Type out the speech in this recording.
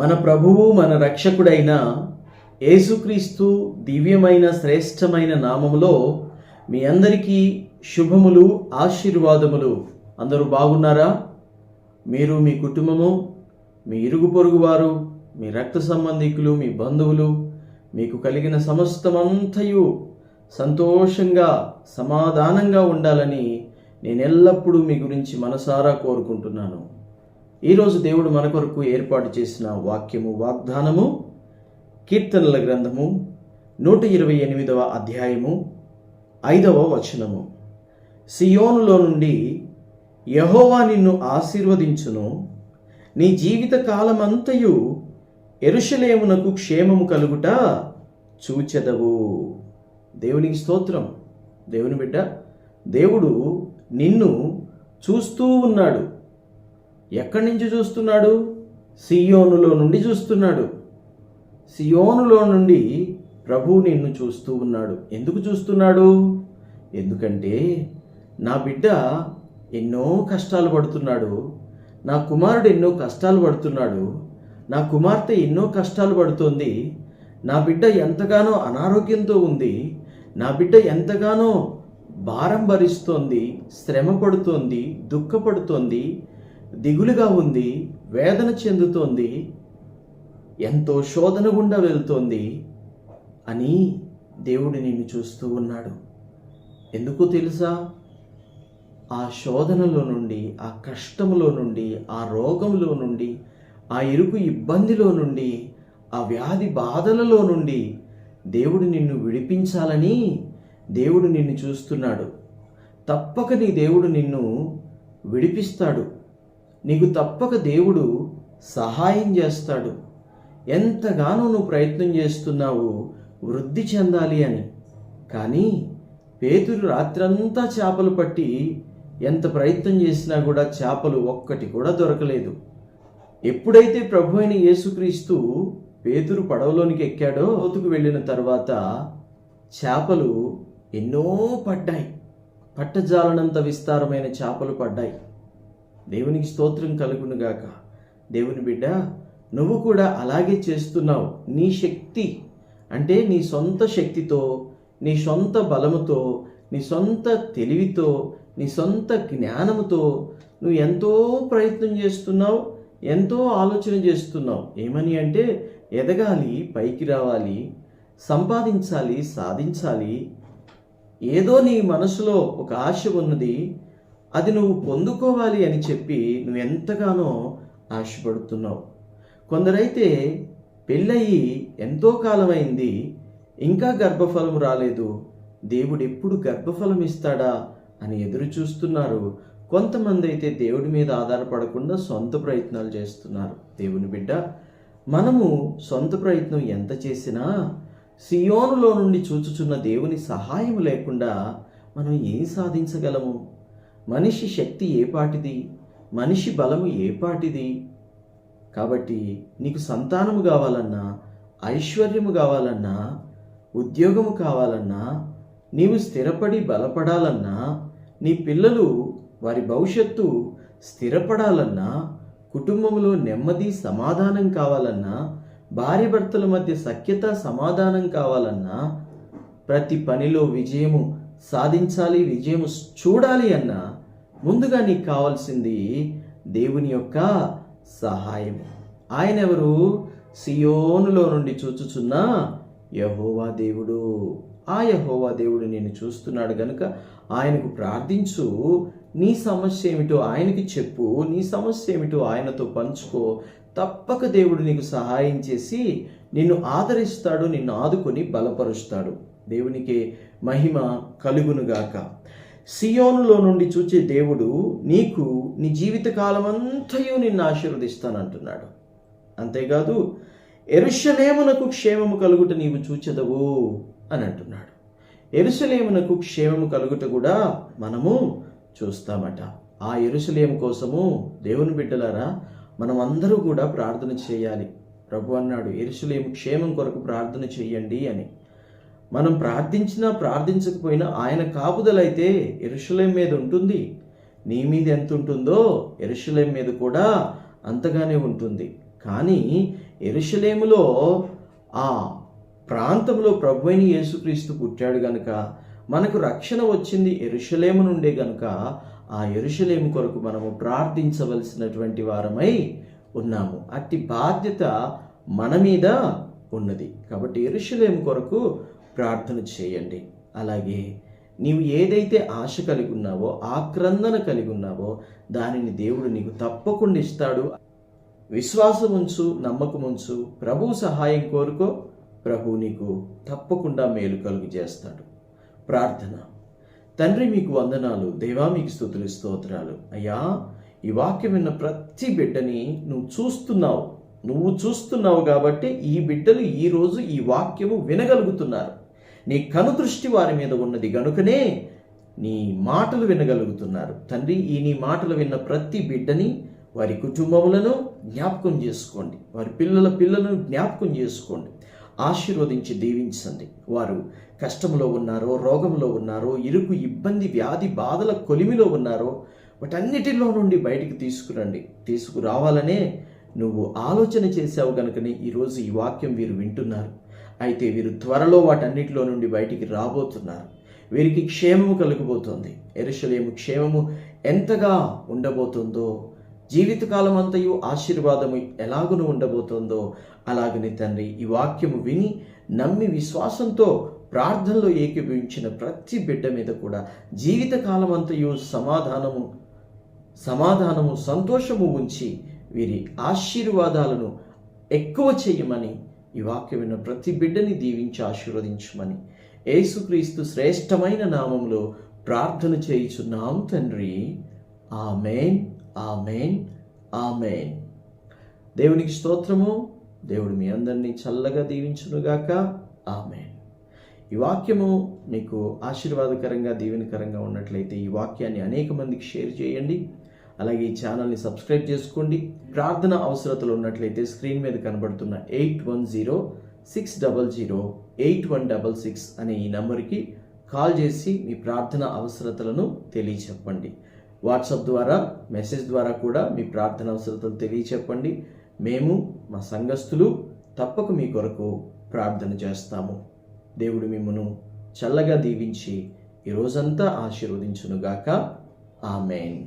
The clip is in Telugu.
మన ప్రభువు మన రక్షకుడైన యేసుక్రీస్తు దివ్యమైన శ్రేష్టమైన నామములో మీ అందరికీ శుభములు ఆశీర్వాదములు. అందరూ బాగున్నారా? మీరు మీ కుటుంబము మీ ఇరుగు పొరుగు వారు మీ రక్త సంబంధికులు మీ బంధువులు మీకు కలిగిన సమస్తమంతయు సంతోషంగా సమాధానంగా ఉండాలని నేను ఎల్లప్పుడూ మీ గురించి మనసారా కోరుకుంటున్నాను. ఈరోజు దేవుడు మన కొరకు ఏర్పాటు చేసిన వాక్యము వాగ్దానము కీర్తనల గ్రంథము నూట ఇరవై ఎనిమిదవ అధ్యాయము ఐదవ వచనము. సియోనులో నుండి యహోవా నిన్ను ఆశీర్వదించును. నీ జీవిత కాలమంతయు ఎరుషలేమునకు క్షేమము కలుగుట చూచెదవు. దేవునికి స్తోత్రం. దేవుని బిడ్డ దేవుడు నిన్ను చూస్తూ ఉన్నాడు. ఎక్కడి నుంచి చూస్తున్నాడు? సియోనులో నుండి చూస్తున్నాడు. సియోనులో నుండి ప్రభు నిన్ను చూస్తూ ఉన్నాడు. ఎందుకు చూస్తున్నాడు? ఎందుకంటే నా బిడ్డ ఎన్నో కష్టాలు పడుతున్నాడు. నా కుమారుడు ఎన్నో కష్టాలు పడుతున్నాడు. నా కుమార్తె ఎన్నో కష్టాలు పడుతోంది. నా బిడ్డ ఎంతగానో అనారోగ్యంతో ఉంది. నా బిడ్డ ఎంతగానో భారం భరిస్తోంది. శ్రమ పడుతోంది. దుఃఖపడుతోంది. దిగులుగా ఉంది వేదన చెందుతోంది ఎంతో శోధన గుండా వెళ్తోంది అని దేవుడు నిన్ను చూస్తూ ఉన్నాడు. ఎందుకు తెలుసా? ఆ శోధనలో నుండి ఆ కష్టంలో నుండి ఆ రోగంలో నుండి ఆ ఇరుకు ఇబ్బందిలో నుండి ఆ వ్యాధి బాధలలో నుండి దేవుడు నిన్ను విడిపించాలని దేవుడు నిన్ను చూస్తున్నాడు. తప్పక నీ దేవుడు నిన్ను విడిపిస్తాడు. నీకు తప్పక దేవుడు సహాయం చేస్తాడు. ఎంతగానో నువ్వు ప్రయత్నం చేస్తున్నావు వృద్ధి చెందాలి అని. కానీ పేతురు రాత్రంతా చేపలు పట్టి ఎంత ప్రయత్నం చేసినా కూడా చేపలు ఒక్కటి కూడా దొరకలేదు. ఎప్పుడైతే ప్రభు అయిన యేసుక్రీస్తు పేతురు పడవలోనికి ఎక్కాడో లోతుకు వెళ్ళిన తర్వాత చేపలు ఎన్నో పడ్డాయి. పట్టజాలనంత విస్తారమైన చేపలు పడ్డాయి. దేవునికి స్తోత్రం కలుగునుగాక దేవుని బిడ్డ నువ్వు కూడా అలాగే చేస్తున్నావు. నీ శక్తి అంటే నీ సొంత శక్తితో నీ సొంత బలముతో నీ సొంత తెలివితో నీ సొంత జ్ఞానముతో నువ్వు ఎంతో ప్రయత్నం చేస్తున్నావు ఎంతో ఆలోచన చేస్తున్నావు. ఏమని అంటే ఎదగాలి పైకి రావాలి సంపాదించాలి సాధించాలి. ఏదో నీ మనసులో ఒక ఆశ ఉన్నది అది నువ్వు పొందుకోవాలి అని చెప్పి నువ్వు ఎంతగానో ఆశపడుతున్నావు. కొందరైతే పెళ్ళయి ఎంతో కాలమైంది ఇంకా గర్భఫలం రాలేదు. దేవుడు ఎప్పుడు గర్భఫలం ఇస్తాడా అని ఎదురు చూస్తున్నారు కొంతమంది అయితే దేవుడి మీద ఆధారపడకుండా సొంత ప్రయత్నాలు చేస్తున్నారు. దేవుని బిడ్డ మనము సొంత ప్రయత్నం ఎంత చేసినా సియోనులో నుండి చూచుచున్న దేవుని సహాయం లేకుండా మనం ఏం సాధించగలము? మనిషి శక్తి ఏపాటిది మనిషి బలము ఏపాటిది కాబట్టి నీకు సంతానము కావాలన్నా ఐశ్వర్యము కావాలన్నా ఉద్యోగము కావాలన్నా నీవు స్థిరపడి బలపడాలన్నా నీ పిల్లలు వారి భవిష్యత్తు స్థిరపడాలన్నా కుటుంబంలో నెమ్మది సమాధానం కావాలన్నా భార్య భర్తల మధ్య సఖ్యత సమాధానం కావాలన్నా ప్రతి పనిలో విజయము సాధించాలి విజయము చూడాలి అన్నా ముందుగా నీకు కావాల్సింది దేవుని యొక్క సహాయము ఆయన ఎవరు? సియోనులో నుండి చూచుచున్న యహోవా దేవుడు. ఆ యహోవా దేవుడు నేను చూస్తున్నాడు గనుక ఆయనకు ప్రార్థించు. నీ సమస్య ఏమిటో ఆయనకి చెప్పు. నీ సమస్య ఏమిటో ఆయనతో పంచుకో. తప్పక దేవుడు నీకు సహాయం చేసి నిన్ను ఆదరిస్తాడు నిన్ను ఆదుకొని బలపరుస్తాడు. దేవునికి మహిమ కలుగునుగాక. సియోనులో నుండి చూచే దేవుడు నీకు నీ జీవిత అంతయు నిన్ను ఆశీర్వదిస్తానంటున్నాడు. అంతేకాదు ఎరుషలేమునకు క్షేమము కలుగుట నీవు చూచెదవు అని అంటున్నాడు. ఎరుసలేమునకు క్షేమము కలుగుట కూడా మనము చూస్తామట. ఆ ఎరుసలేము కోసము దేవుని బిడ్డలారా మనం అందరూ కూడా ప్రార్థన చేయాలి. ప్రభు అన్నాడు ఎరుసలేము క్షేమం కొరకు ప్రార్థన చేయండి అని. మనం ప్రార్థించినా ప్రార్థించకపోయినా ఆయన కాపుదలైతే ఎరుషలేం మీద ఉంటుంది. నీ మీద ఎంత ఉంటుందో ఎరుషలేం మీద కూడా అంతగానే ఉంటుంది. కానీ ఎరుషలేములో ఆ ప్రాంతంలో ప్రభు అయిన యేసుక్రీస్తు పుట్టాడు గనుక మనకు రక్షణ వచ్చింది ఎరుషలేము నుండే గనుక ఆ ఎరుషలేము కొరకు మనము ప్రార్థించవలసినటువంటి వారమై ఉన్నాము. అట్టి బాధ్యత మన మీద ఉన్నది. కాబట్టి ఎరుషలేము కొరకు ప్రార్థన చేయండి. అలాగే నీవు ఏదైతే ఆశ కలిగి ఉన్నావో ఆక్రందన కలిగి ఉన్నావో దానిని దేవుడు నీకు తప్పకుండా ఇస్తాడు. విశ్వాసం ఉంచు నమ్మకం ఉంచు ప్రభు సహాయం కోరుకో ప్రభు నీకు తప్పకుండా మేలు కలుగు చేస్తాడు. ప్రార్థన. తండ్రి మీకు వందనాలు. దేవా మీకు స్థుతులు స్తోత్రాలు. అయ్యా ఈ వాక్యం విన్న ప్రతి బిడ్డని నువ్వు చూస్తున్నావు. నువ్వు చూస్తున్నావు కాబట్టి ఈ బిడ్డలు ఈరోజు ఈ వాక్యము వినగలుగుతున్నారు. నీ కనుదృష్టి వారి మీద ఉన్నది గనుకనే నీ మాటలు వినగలుగుతున్నారు. తండ్రి ఈ నీ మాటలు విన్న ప్రతి బిడ్డని వారి కుటుంబములను జ్ఞాపకం చేసుకోండి. వారి పిల్లల పిల్లలను జ్ఞాపకం చేసుకోండి. ఆశీర్వదించి దీవించండి. వారు కష్టంలో ఉన్నారో రోగంలో ఉన్నారో ఇరుకు ఇబ్బంది వ్యాధి బాధల కొలిమిలో ఉన్నారో వాటన్నిటిలో నుండి బయటికి తీసుకురండి. తీసుకురావాలనే నువ్వు ఆలోచన చేసావు కనుకనే ఈరోజు ఈ వాక్యం వీరు వింటున్నారు. అయితే వీరు త్వరలో వాటన్నిటిలో నుండి బయటికి రాబోతున్నారు. వీరికి క్షేమము కలిగిపోతుంది ఎరుషలేము క్షేమము ఎంతగా ఉండబోతుందో జీవితకాలం అంతయు ఆశీర్వాదము ఎలాగును ఉండబోతుందో అలాగని తండ్రి ఈ వాక్యము విని నమ్మి విశ్వాసంతో ప్రార్థనలో ఏకీభవించిన ప్రతి బిడ్డ మీద కూడా జీవితకాలం అంతయు సమాధానము సమాధానము సంతోషము ఉంచి వీరి ఆశీర్వాదాలను ఎక్కువ చేయమని ఈ వాక్యం విన్న ప్రతి బిడ్డని దీవించి ఆశీర్వదించమని. యేసుక్రీస్తు శ్రేష్టమైన నామంలో ప్రార్థన చేయుచున్నాం తండ్రి. Amen amen amen. దేవునికి స్తోత్రము. దేవుడు మీ అందరినీ చల్లగా దీవించునుగాక. ఆమెన్. ఈ వాక్యము మీకు ఆశీర్వాదకరంగా దీవెనకరంగా ఉన్నట్లయితే ఈ వాక్యాన్ని అనేక మందికి షేర్ చేయండి. అలాగే ఈ ఛానల్ని సబ్స్క్రైబ్ చేసుకోండి. ప్రార్థన అవసరతలు ఉన్నట్లయితే స్క్రీన్ మీద కనబడుతున్న eight one zero six double zero eight one double six అనే ఈ నంబర్కి కాల్ చేసి మీ ప్రార్థన అవసరతలను తెలియచెప్పండి. వాట్సాప్ ద్వారా మెసేజ్ ద్వారా కూడా మీ ప్రార్థన అవసరతలు తెలియచెప్పండి. మేము మా సంఘస్థులు తప్పక మీ కొరకు ప్రార్థన చేస్తాము. దేవుడు మిమ్మను చల్లగా దీవించి ఈ రోజంతా ఆశీర్వదించునుగాక. ఆమెన్.